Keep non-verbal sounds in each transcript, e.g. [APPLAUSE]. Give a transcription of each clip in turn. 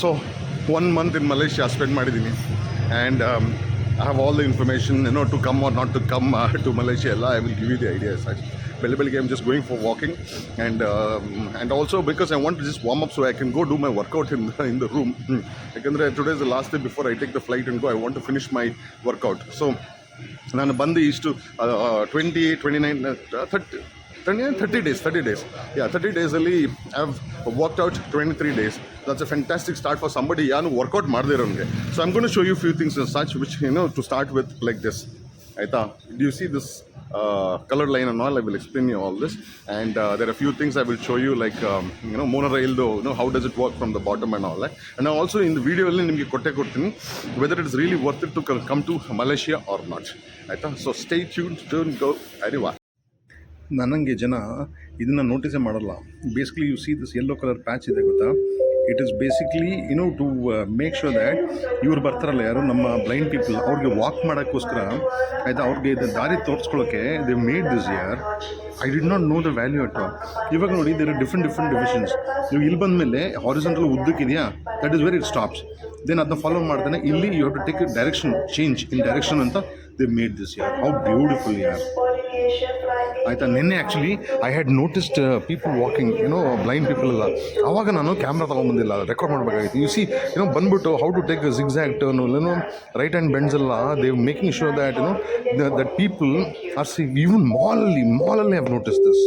So one month in Malaysia spend ಮಾಡಿದ್ದೀನಿ. And I have all the information no to come or not to come to Malaysia ಎಲ್ಲ I will give you the ideas ಬೆಳೆ ಬೆಳಿಗ್ಗೆ I'm just going for walking and and also because I want just warm up so I can go do my workout in in the room ಯಾಕಂದರೆ today is the last day before I take the flight and go I want to finish my workout so ನಾನು ಬಂದು ಇಷ್ಟು twenty twenty nine thirty thirty days thirty days yeah thirty ಡೇಸಲ್ಲಿ I have worked out twenty three days that's a fantastic start for somebody ಯಾನು workout ಮಾಡದೇ ಇರೋನಿಗೆ so I'm gonna show you few things such which you know to start with like this ಆಯಿತಾ you see this colour line this and uh, there are a few things I will show you like um, you know monorail though you know how does it work from the bottom and all that and also in the video ಅಲ್ಲಿ ನಿಮಗೆ ಕೊಟ್ಟೆ ಕೊಡ್ತೀನಿ is really worth it to co- come to Malaysia or not ಆಯಿತಾ so stay tune tune go ಅರಿವಾ ನನಗೆ ಜನ ಇದನ್ನು ನೋಟಿಸೇ ಮಾಡಲ್ಲ. Basically you see this yellow colour patch ಇದೆ ಗೊತ್ತಾ? It is basically you know to make sure that ಇವ್ರು ಬರ್ತಾರಲ್ಲ ಯಾರು? ನಮ್ಮ ಬ್ಲೈಂಡ್ ಪೀಪಲ್ ಅವ್ರಿಗೆ ವಾಕ್ ಮಾಡೋಕ್ಕೋಸ್ಕರ, ಆಯಿತಾ? ಅವ್ರಿಗೆ ಇದು ದಾರಿ ತೋರಿಸ್ಕೊಳ್ಳೋಕ್ಕೆ they made this year I did not know the value at all ಇವಾಗ ನೋಡಿ ದೇರ್ ಡಿಫ್ರೆಂಟ್ ಡಿಫ್ರೆಂಟ್ ಡಿವಿಷನ್ಸ್ ನೀವು ಇಲ್ಲಿ ಬಂದ ಮೇಲೆ ಹಾರಿಸೆಂಟ್ರಲ್ ಉದ್ದಕ್ಕಿದೆಯಾ that is very it stops then ಅದನ್ನ ಫಾಲೋ ಮಾಡ್ತಾನೆ. ಇಲ್ಲಿ you have to take direction change in direction ಅಂತ ದೇ ಮೇಡ್ ದಿಸ್ ಯಾರ್ ಹೌ ಬ್ಯೂಟಿಫುಲ್ ಯಾರ್ ಆಯಿತಾ, ನಿನ್ನೆ actually I had noticed people walking ಏನೋ ಬ್ಲೈಂಡ್ ಪೀಪಲ್ ಎಲ್ಲ. ಆವಾಗ ನಾನು ಕ್ಯಾಮ್ರಾ ತೊಗೊಂಬಂದಿಲ್ಲ ರೆಕಾರ್ಡ್ ಮಾಡಬೇಕಾಗಿತ್ತು. ಯು ಸಿ ಏನೋ ಬಂದ್ಬಿಟ್ಟು ಹೌ ಟು ಟೇಕ್ ಜಿಗ್ಸಾಕ್ಟ್ ಏನೋ ರೈಟ್ ಹ್ಯಾಂಡ್ ಬೆಂಡ್ಸ್ ಎಲ್ಲ ದೇ ಮೇಕಿಂಗ್ ಶೋರ್ ದ್ಯಾಟ್ ಏನೋ that people are see even ಮಾಲಲ್ಲಿ ಮಾಲಲ್ಲಿ ಹ್ಯಾವ್ ನೋಟಿಸ್ ದಿಸ್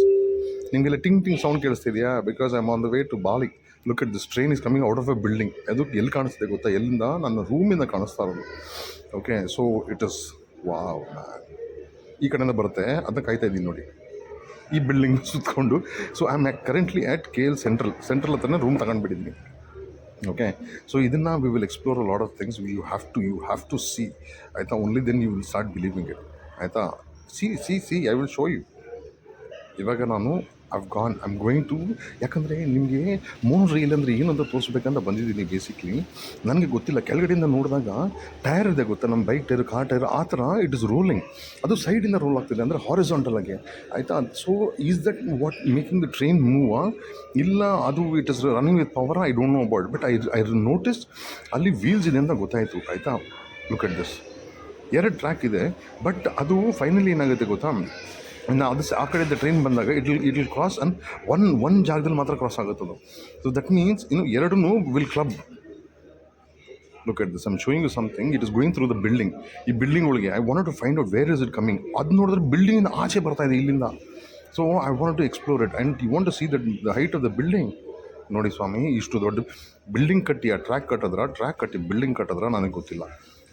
ನಿಮಗೆಲ್ಲ ting ಟಿಂಗ್ sound ಕೇಳಿಸ್ತಿದೆಯಾ? Because I am on the way to Bali look at this train is coming out of a building ಅದು ಎಲ್ಲಿ ಕಾಣಿಸ್ತಿದೆ ಗೊತ್ತಾ? ಎಲ್ಲಿಂದ? ನನ್ನ ರೂಮಿಂದ ಕಾಣಿಸ್ತಾ ಇರೋದು. Okay so it is wow ಈ ಕಡೆಯಿಂದ ಬರುತ್ತೆ ಅದನ್ನ ಕಾಯ್ತಾ ಇದ್ದೀನಿ ನೋಡಿ. ಈ building ಸುತ್ತಕೊಂಡು so I am currently at K L central central ಹತ್ರನೇ ರೂಮ್ ತಗೊಂಡ್ಬಿಟ್ಟಿದ್ದೀನಿ ಓಕೆ ಸೊ ಇದನ್ನು we will explore lot of things you have to you have to see ಆಯಿತಾ? Only then you will start believing it ಆಯಿತಾ? See see see I will show you ಇವಾಗ ನಾನು I've gone I'm going to ಯಾಕಂದರೆ ನಿಮಗೆ ಮೋನ್ rail ಅಂದರೆ ಏನಂತ ತೋರಿಸ್ಬೇಕಂತ ಬಂದಿದ್ದೀನಿ basically ನನಗೆ ಗೊತ್ತಿಲ್ಲ, ಕೆಳಗಡೆಯಿಂದ ನೋಡಿದಾಗ ಟೈರ್ ಇದೆ ಗೊತ್ತಾ? ನಮ್ಮ ಬೈಕ್ ಟೈರ್ ಕಾರ್ ಟೈರ್ ಆ ಥರ ಇಟ್ ಇಸ್ ರೋಲಿಂಗ್ ಅದು ಸೈಡಿಂದ ರೋಲ್ ಆಗ್ತಿದೆ ಅಂದರೆ ಹಾರಿಸಾಂಟಲ್ ಆಗಿ. ಆಯಿತಾ? So is that what making the train move ಇಲ್ಲ, ಅದು it is running with power I don't know about but I I notice ಅಲ್ಲಿ ವೀಲ್ಸ್ ಇದೆ ಅಂತ ಗೊತ್ತಾಯಿತು, ಆಯಿತಾ? ಲುಕ್ ಅಟ್ ದಿಸ್ ಎರಡು ಟ್ರ್ಯಾಕ್ ಇದೆ ಬಟ್ ಅದು ಫೈನಲಿ ಏನಾಗುತ್ತೆ ಗೊತ್ತಾ? ಇನ್ನು ಅದು ಆ ಕಡೆಯಿಂದ ಟ್ರೈನ್ ಬಂದಾಗ it will it will cross on one one ಜಾಗದಲ್ಲಿ ಮಾತ್ರ ಕ್ರಾಸ್ ಆಗುತ್ತದು ಸೊ ದಟ್ ಮೀನ್ಸ್ ಇನ್ನು ಎರಡೂ will club look at this I'm showing you something it is going through the building ಈ ಬಿಲ್ಡಿಂಗ್ ಒಳಗೆ I want to find out where is it coming ಅದು ನೋಡಿದ್ರೆ ಬಿಲ್ಡಿಂಗಿನ ಆಚೆ ಬರ್ತಾ ಇದೆ ಇಲ್ಲಿಂದ. So I want to explore it and you want to see that the height of the building ನೋಡಿ ಸ್ವಾಮಿ, ಇಷ್ಟು ದೊಡ್ಡ ಬಿಲ್ಡಿಂಗ್ ಕಟ್ಟಿ, ಆ ಟ್ರ್ಯಾಕ್ ಕಟ್ಟಿದ್ರ ಟ್ರ್ಯಾಕ್ ಕಟ್ಟಿ ಬಿಲ್ಡಿಂಗ್ ಕಟ್ಟಿದ್ರ ನನಗೆ ಗೊತ್ತಿಲ್ಲ.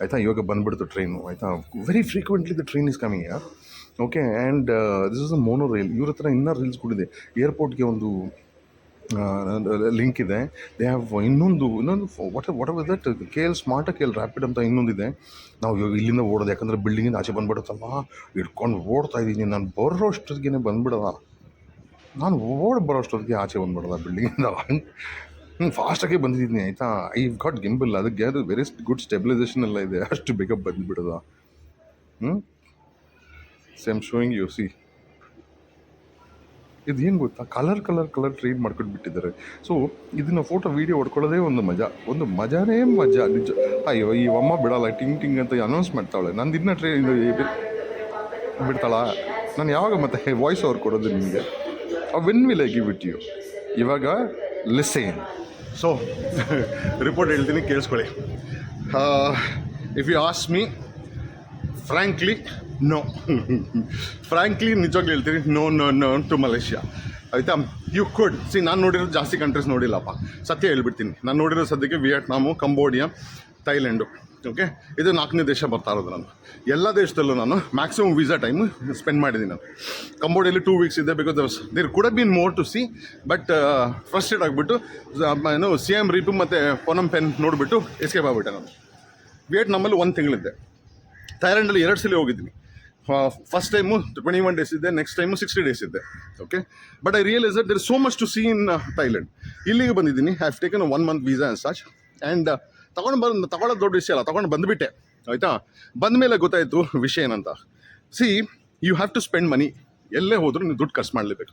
ಆಯಿತಾ? ಇವಾಗ ಬಂದ್ಬಿಡ್ತು ಟ್ರೈನು ಆಯಿತಾ? Very frequently the train is coming ಯಾರ್ okay and this is a monorail ಇವ್ರ ಹತ್ರ ಇನ್ನೂ ರೀಲ್ಸ್ ಕೂಡಿದೆ. ಏರ್ಪೋರ್ಟ್ಗೆ ಒಂದು ಲಿಂಕ್ ಇದೆ. ದೇ ಹ್ಯಾವ್ ಇನ್ನೊಂದು ಇನ್ನೊಂದು what whatever that K L smart K L rapid ಅಂತ ಇನ್ನೊಂದಿದೆ ನಾವು ಇವಾಗ ಇಲ್ಲಿಂದ ಓಡೋದು, ಯಾಕಂದರೆ ಬಿಲ್ಡಿಂಗಿಂದ ಆಚೆ ಬಂದ್ಬಿಡುತ್ತಲ್ಲ ಹಿಡ್ಕೊಂಡು ಓಡ್ತಾ ಇದ್ದೀನಿ ನಾನು ಬರೋ ಅಷ್ಟೊತ್ತಿಗೆ ಬಂದ್ಬಿಡೋದ. ನಾನು ಓಡ್ ಬರೋ ಅಷ್ಟೊತ್ತಿಗೆ ಆಚೆ ಬಂದ್ಬಿಡೋದ ಬಿಲ್ಡಿಂಗಿಂದ ಹ್ಞೂ ಫಾಸ್ಟಾಗಿ ಬಂದಿದ್ದೀನಿ, ಆಯಿತಾ? ಐ ಗಾಟ್ ಗಿಂಬಲ್ ಅದಕ್ಕೆ ಅದು ವೆರಿ ಗುಡ್ ಸ್ಟೆಬಿಲೈಸೇಷನ್ ಎಲ್ಲ ಇದೆ. ಅಷ್ಟು ಬೇಗ ಬಂದುಬಿಡೋದ. ಹ್ಞೂ ಸೇಮ್ ಶೋಯಿಂಗ್ ಯು ಸಿ ಇದು ಏನು ಗೊತ್ತಾ? ಕಲರ್ ಕಲರ್ ಕಲರ್ ಟ್ರೀಟ್ ಮಾಡ್ಕೊಂಡು ಬಿಟ್ಟಿದ್ದಾರೆ. ಸೊ ಇದನ್ನ ಫೋಟೋ ವೀಡಿಯೋ ಹೊಡ್ಕೊಳ್ಳೋದೇ ಒಂದು ಮಜಾ. ಒಂದು ಮಜಾನೇ ಮಜಾ. ನಿಜ. ಅಯ್ಯೋ, ಈ ಅಮ್ಮ ಬಿಡಲ್ಲ, ಟಿಂಗ್ ಟಿಂಗ್ ಅಂತ ಅನೌನ್ಸ್ ಮಾಡ್ತಾಳೆ ನಂದು ಇನ್ನೂ ಟ್ರೈನ್ ಬಿಡ್ತಾಳ? ನಾನು ಯಾವಾಗ ಮತ್ತೆ ವಾಯ್ಸ್ ಓವರ್ ಕೊಡೋದು ನಿಮಗೆ? When will I give it you ಇವಾಗ ಲಿಸೇನ್ ಸೊ ರಿಪೋರ್ಟ್ ಹೇಳ್ತೀನಿ, ಕೇಳಿಸ್ಕೊಳ್ಳಿ. If you ask me frankly no frankly [LAUGHS] ನಿಜವಾಗ್ಲೂ ಹೇಳ್ತೀನಿ no no no to Malaysia ಆಯಿತಾ? ಯು ಕುಡ್ ಸಿ ನಾನು ನೋಡಿರೋ ಜಾಸ್ತಿ ಕಂಟ್ರೀಸ್ ನೋಡಿಲ್ಲಪ್ಪ. ಸತ್ಯ ಹೇಳ್ಬಿಡ್ತೀನಿ. ನಾನು ನೋಡಿರೋ ಸದ್ಯಕ್ಕೆ ವಿಯೆಟ್ನಾಮು ಕಂಬೋಡಿಯಾ ಥೈಲ್ಯಾಂಡು ಓಕೆ ಇದು ನಾಲ್ಕನೇ ದೇಶ ಬರ್ತಾ ಇರೋದು ನಾನು. ಎಲ್ಲ ದೇಶದಲ್ಲೂ ನಾನು ಮ್ಯಾಕ್ಸಿಮಮ್ ವೀಸಾ ಟೈಮು ಸ್ಪೆಂಡ್ ಮಾಡಿದ್ದೀನಿ ನಾನು. ಕಂಬೋಡಿಯಲ್ಲಿ ಟೂ ವೀಕ್ಸ್ ಇದೆ because there could been more to see but frustrated ಆಗಿಬಿಟ್ಟು ಏನು ಸಿ ಎಂ ರೀಪು ಮತ್ತು ಪೊನಮ್ ಪೆನ್ ನೋಡಿಬಿಟ್ಟು ಎಸ್ಕೇಪ್ ಆಗಿಬಿಟ್ಟೆ ನಾನು. ವಿಯೆಟ್ನಾಮಲ್ಲಿ ಒಂದು ತಿಂಗಳಿದ್ದೆ. ಥೈಲ್ಯಾಂಡಲ್ಲಿ ಎರಡು ಸಲ ಹೋಗಿದ್ದೀನಿ. First time twenty one days ಇದ್ದೆ ನೆಕ್ಸ್ಟ್ ಟೈಮು ಸಿಕ್ಸ್ಟಿ ಡೇಸ್ ಇದ್ದೆ okay but I realise there so much to see in Thailand ಇಲ್ಲಿಗೆ ಬಂದಿದ್ದೀನಿ have taken one month visa and such and ತಗೊಂಡು ಬಂದು ತಗೊಳ್ಳೋದು ದೊಡ್ಡ ವಿಷಯ ಅಲ್ಲ, ತಗೊಂಡು ಬಂದುಬಿಟ್ಟೆ, ಆಯಿತಾ? ಬಂದ ಮೇಲೆ ಗೊತ್ತಾಯಿತು ವಿಷಯ ಏನಂತ. See you have to spend money ಎಲ್ಲೇ ಹೋದರೂ ನೀವು ದುಡ್ಡು ಖರ್ಚು ಮಾಡಲೇಬೇಕು.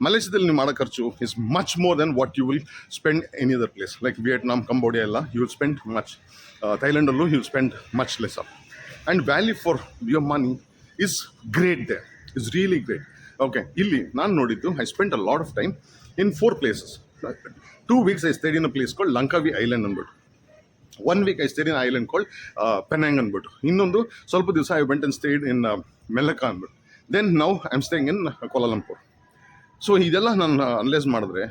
ಮಲೇಷ್ಯಾದಲ್ಲಿ ನೀವು ಮಾಡೋ ಖರ್ಚು is much more than what you will spend any other place like Vietnam Cambodia ಎಲ್ಲ you will spend much ಥೈಲ್ಯಾಂಡಲ್ಲೂ you will spend much less and value for your money is great they is really great okay ಇಲ್ಲಿ ನಾನು ನೋಡಿದ್ದು I spend a lot of time in four places two weeks I stayed a place called Langkawi island ಅಂದ್ಬಿಟ್ಟು. One week I stayed island called Penang ಅಂದ್ಬಿಟ್ಟು. ಇನ್ನೊಂದು ಸ್ವಲ್ಪ ದಿವಸ I went and stayed in Melaka ಅಂದ್ಬಿಟ್ಟು. Then now I am staying in Kuala Lumpur so ಇದೆಲ್ಲ ನಾನು analyse ಮಾಡಿದ್ರೆ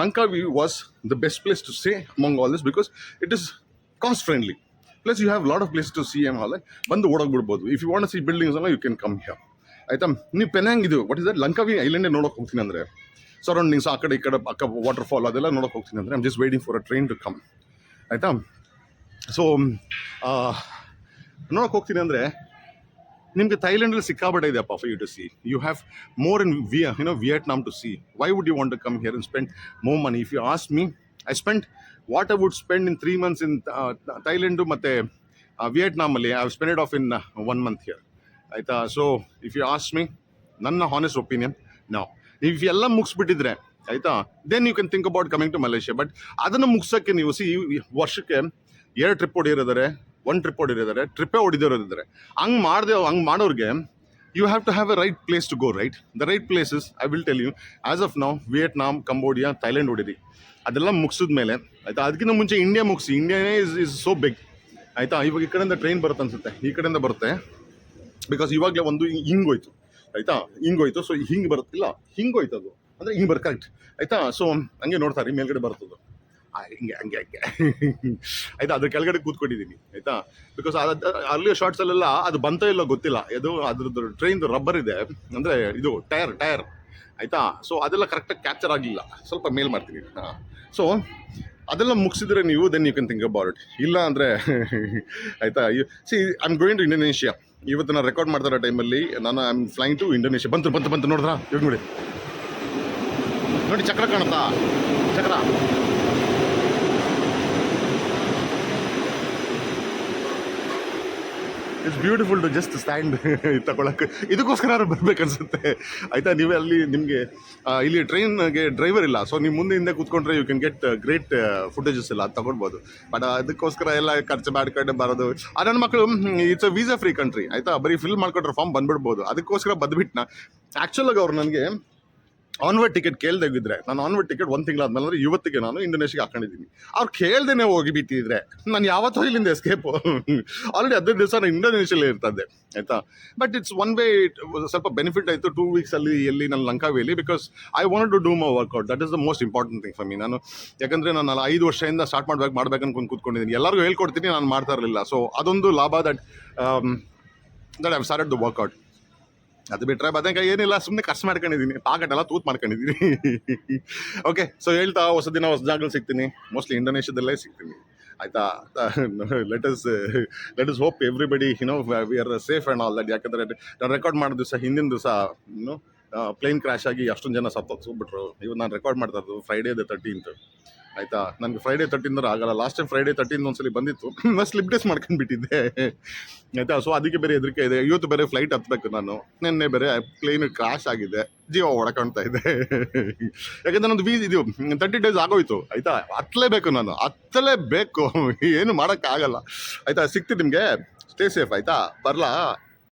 Langkawi was the best place to stay among all this because it is cost friendly plus you have lot of place to see M ಹಾಲ್ ಬಂದು ಓಡೋಗ್ಬಿಡ್ಬೋದು. If you want see buildings ಎಲ್ಲ you can come here ಆಯಿತಾ? ನೀವು Penang ಇದು what is that Langkawi ಐಲ್ಯಾಂಡೇ ನೋಡೋಕೆ ಹೋಗ್ತೀನಿ ಅಂದರೆ ಸರೌಂಡಿಂಗ್ಸ್ ಆ ಕಡೆ ಈ ಕಡೆ ಅಕ್ಕ ವಾಟರ್ ಫಾಲ್ ಅದೆಲ್ಲ ನೋಡೋಕೆ ಹೋಗ್ತೀನಿ ಅಂದರೆ I'm just waiting for a train to come ಆಯಿತಾ? ಸೊ ನೋಡೋಕೆ ಹೋಗ್ತೀನಿ ಅಂದರೆ, ನಿಮಗೆ ಥೈಲ್ಯಾಂಡಲ್ಲಿ ಸಿಕ್ಕಾಬಟ್ಟೆ ಇದೆಯಪ್ಪ for you to see you have more in ವಿಯ you know Vietnam to see why would you want to come here and spend more money if you ask me I spend what I would spend in three months in Thailand ಮತ್ತು ವಿಯೆಟ್ನಾಮಲ್ಲಿ I spended half in one month here ಆಯಿತಾ? So if you ask me ನನ್ನ honest opinion ನಾವು if ಎಲ್ಲ ಮುಗಿಸ್ಬಿಟ್ಟಿದ್ರೆ, ಆಯಿತಾ? Then you can think about coming to Malaysia but ಅದನ್ನು ಮುಗಿಸೋಕ್ಕೆ ನೀವು ಸಿ ವರ್ಷಕ್ಕೆ ಎರಡು ಟ್ರಿಪ್ ಹೊಡಿಯೋರಿದ್ದಾರೆ ಒನ್ ಟ್ರಿಪ್ ಹೊಡಿರೋದಾರೆ ಟ್ರಿಪ್ಪೇ ಹೊಡಿದಿರೋದಿದ್ದಾರೆ ಹಂಗೆ ಮಾಡದೆ ಹಂಗೆ ಮಾಡೋರಿಗೆ you have to have a right place to go right the right places I will tell you as of now Vietnam Cambodia Thailand ಹೊಡಿರಿ ಅದೆಲ್ಲ ಮುಗಿಸಿದ ಮೇಲೆ ಆಯಿತಾ? ಅದಕ್ಕಿಂತ ಮುಂಚೆ ಇಂಡಿಯಾ ಮುಗಿಸಿ. ಇಂಡಿಯಾನೇ ಇಸ್ ಇಸ್ ಸೋ ಬಿಗ್ ಆಯಿತಾ? ಇವಾಗ ಈ ಕಡೆಯಿಂದ ಟ್ರೈನ್ ಬರುತ್ತೆ ಅನ್ಸುತ್ತೆ. ಈ ಕಡೆಯಿಂದ ಬರುತ್ತೆ. ಬಿಕಾಸ್ ಇವಾಗಲೇ ಒಂದು ಹಿಂಗೋಯ್ತು ಆಯಿತಾ? ಹಿಂಗೋಯ್ತು ಸೊ ಹಿಂಗೆ ಬರುತ್ತಿಲ್ಲ. ಹಿಂಗೋಯ್ತು ಅದು ಅಂದರೆ ಹಿಂಗೆ ಬರ್ ಕರೆಕ್ಟ್ ಆಯಿತಾ? ಸೊ ಹಂಗೆ ನೋಡ್ತಾರೆ ಮೇಲ್ಗಡೆ ಬರ್ತದ್ದು. ಆ, ಹಿಂಗೆ, ಹಂಗೆ ಹಂಗೆ. [LAUGHS] ಆಯ್ತಾ? ಅದ್ರ ಕೆಳಗಡೆ ಕೂತ್ಕೊಂಡಿದ್ದೀನಿ, ಆಯ್ತಾ? ಬಿಕಾಸ್ ಅಲ್ಲಿಯ ಶಾರ್ಟ್ಸಲ್ಲೆಲ್ಲ ಅದು ಬಂತೋ ಇಲ್ಲೋ ಗೊತ್ತಿಲ್ಲ. ಅದು, ಅದ್ರದ್ದು ಟ್ರೈನ್ದು ರಬ್ಬರ್ ಇದೆ. ಅಂದರೆ ಇದು ಟೈರ್ ಟೈರ್ ಆಯಿತಾ? ಸೊ ಅದೆಲ್ಲ ಕರೆಕ್ಟಾಗಿ ಕ್ಯಾಪ್ಚರ್ ಆಗಲಿಲ್ಲ. ಸ್ವಲ್ಪ ಮೇಲ್ ಮಾಡ್ತೀನಿ. ಹಾಂ. ಸೊ ಅದೆಲ್ಲ ಮುಗಿಸಿದ್ರೆ ನೀವು then you can think about it ಇಲ್ಲ ಅಂದರೆ, ಆಯಿತಾ? See I am going to Indonesia ಇವತ್ತು ನಾನು ರೆಕಾರ್ಡ್ ಮಾಡ್ತಾರೋ ಟೈಮಲ್ಲಿ ನಾನು I am flying to Indonesia ಬಂತು ಬಂತು ಬಂತು, ನೋಡಿದ್ರಾ? ಇವಾಗ ನೋಡಿ. ನೋಡಿ, ಚಕ್ರ ಕಾಣುತ್ತಾ? ಚಕ್ರ. It's beautiful to just stand ತಗೊಳಕ್ಕೆ ಇದಕ್ಕೋಸ್ಕರ ಬರ್ಬೇಕು ಅನ್ಸುತ್ತೆ ಆಯ್ತಾ, ನೀವೇ ಅಲ್ಲಿ ನಿಮಗೆ ಇಲ್ಲಿ ಟ್ರೈನ್ಗೆ ಡ್ರೈವರ್ ಇಲ್ಲ. ಸೊ ನೀವು ಮುಂದೆ ಹಿಂದೆ ಕೂತ್ಕೊಂಡ್ರೆ you can get great footages ಎಲ್ಲ ಅದು ತಗೊಳ್ಬೋದು ಬಟ್ ಅದಕ್ಕೋಸ್ಕರ ಎಲ್ಲ ಖರ್ಚು ಮಾಡ್ಕೊಂಡು ಬರೋದು. ಆ, ನನ್ನ ಮಕ್ಕಳು it's a visa free country ಆಯ್ತಾ? ಬರೀ ಫಿಲ್ ಮಾಡ್ಕೊಂಡ್ರೆ ಫಾರ್ಮ್ ಬಂದ್ಬಿಡ್ಬೋದು. ಅದಕ್ಕೋಸ್ಕರ ಬಂದ್ಬಿಟ್ನ? ಆ್ಯಕ್ಚುಲಾಗಿ ಅವ್ರು ನನಗೆ ಆನ್ವರ್ಡ್ ಟಿಕೆಟ್ ಕೇಳ್ದಾಗಿದ್ರೆ ನಾನು ಆನ್ವರ್ಡ್ ಟಿಕೆಟ್ ಒಂದು ತಿಂಗಳಾದ್ಮೇಲೆ ಅಂದರೆ ಇವತ್ತಿಗೆ ನಾನು ಇಂಡೋನೇಷ್ಯಾಗೆ ಹಾಕೊಂಡಿದ್ದೀನಿ. ಅವ್ರು ಕೇಳ್ದೇನೆ ಹೋಗಿ ಬಿಟ್ಟಿದ್ರೆ, ನಾನು ಯಾವತ್ತೋ ಇಲ್ಲಿಂದ ಎಸ್ಕೇಪು ಆಲ್ರೆಡಿ [LAUGHS] ಹದಿನೈದು ದಿವಸ ನಾನು ಇಂಡೋನೇಷ್ಯಲ್ಲೇ ಇರ್ತದೆ ಆಯಿತಾ? ಬಟ್ ಇಟ್ಸ್ ಒನ್ ವೇ ಸ್ವಲ್ಪ ಬೆನಿಫಿಟ್ ಆಯಿತು ಟೂ ವೀಕ್ಸಲ್ಲಿ ಎಲ್ಲಿ ನಾನು ಲಂಕಾವೇಲಿ because I want to do my workout that is the most important thing for me ನಾನು ಯಾಕಂದರೆ ನಾನು ಐದು ವರ್ಷದಿಂದ ಸ್ಟಾರ್ಟ್ ಮಾಡ್ಬೇಕು ಮಾಡ್ಬೇಕು ಅನ್ಕೊಂಡು ಕೂತ್ಕೊಂಡಿದ್ದೀನಿ. ಎಲ್ಲರಿಗೂ ಹೇಳ್ಕೊಡ್ತೀನಿ, ನಾನು ಮಾಡ್ತಾ ಇರಲಿಲ್ಲ. ಸೊ ಅದೊಂದು ಲಾಭ that that I started the workout ಅದು ಬಿಟ್ರೆ ಬದನೆಕಾಯಿ ಏನಿಲ್ಲ ಸುಮ್ಮನೆ ಖರ್ಚು ಮಾಡ್ಕೊಂಡಿದ್ದೀನಿ ಪಾಕೆಟ್ ಎಲ್ಲ ತೂತ್ ಮಾಡ್ಕೊಂಡಿದ್ದೀನಿ ಓಕೆ ಸೊ ಹೇಳ್ತಾ ಹೊಸ ದಿನ, ಹೊಸ ಜಾಗದಲ್ಲಿ ಸಿಗ್ತೀನಿ. ಮೋಸ್ಟ್ಲಿ ಇಂಡೋನೇಷ್ಯಾದಲ್ಲೇ ಸಿಗ್ತೀನಿ. ಆಯ್ತಾ? Let us let us hope everybody know we are safe and all that ಯಾಕಂದರೆ ನಾನು ರೆಕಾರ್ಡ್ ಮಾಡಿದ ದಿವಸ ಹಿಂದಿನ ದಿವಸ ಪ್ಲೇನ್ ಕ್ರ್ಯಾಶ್ ಆಗಿ ಅಷ್ಟೊಂದು ಜನ ಸತ್ತೋಗ್ಬಿಟ್ರು. ಇವತ್ತು ನಾನು ರೆಕಾರ್ಡ್ ಮಾಡ್ತಾ ಇರೋದು ಫ್ರೈಡೇ ದ ತರ್ಟೀನ್ತ್ ಆಯಿತಾ? ನನಗೆ ಫ್ರೈಡೇ ತರ್ಟೀನ್ ಆಗಲ್ಲ. ಲಾಸ್ಟ್ ಟೈಮ್ ಫ್ರೈಡೇ ತರ್ಟೀನ್ ಒಂದ್ಸಲಿ ಬಂದಿತ್ತು. ನಾನು ಸ್ಲಿಪ್ ಡೇಸ್ ಮಾಡ್ಕೊಂಡ್ಬಿಟ್ಟಿದ್ದೆ. [LAUGHS] ಆಯಿತಾ? ಸೊ ಅದಕ್ಕೆ ಬೇರೆ ಹೆದರಿಕೆ ಇದೆ. ಇವತ್ತು ಬೇರೆ ಫ್ಲೈಟ್ ಹತ್ಬೇಕು ನಾನು. ನಿನ್ನೆ ಬೇರೆ ಪ್ಲೇನ್ ಕ್ರಾಶ್ ಆಗಿದೆ. ಜೀವ ಹೊಡ್ಕೊಳ್ತಾ ಇದೆ. [LAUGHS] ಯಾಕಂದ್ರೆ ನಂದು ವೀಸ್ ಇದು ತರ್ಟಿ ಡೇಸ್ ಆಗೋಯ್ತು. ಆಯಿತಾ? ಹತ್ತಲೇಬೇಕು ನಾನು. ಹತ್ತಲೇಬೇಕು. [LAUGHS] ಏನು ಮಾಡೋಕ್ಕಾಗಲ್ಲ. ಆಯಿತಾ? ಸಿಕ್ತಿ ನಿಮಗೆ? ಸ್ಟೇ ಸೇಫ್ ಆಯಿತಾ? ಬರಲಾ?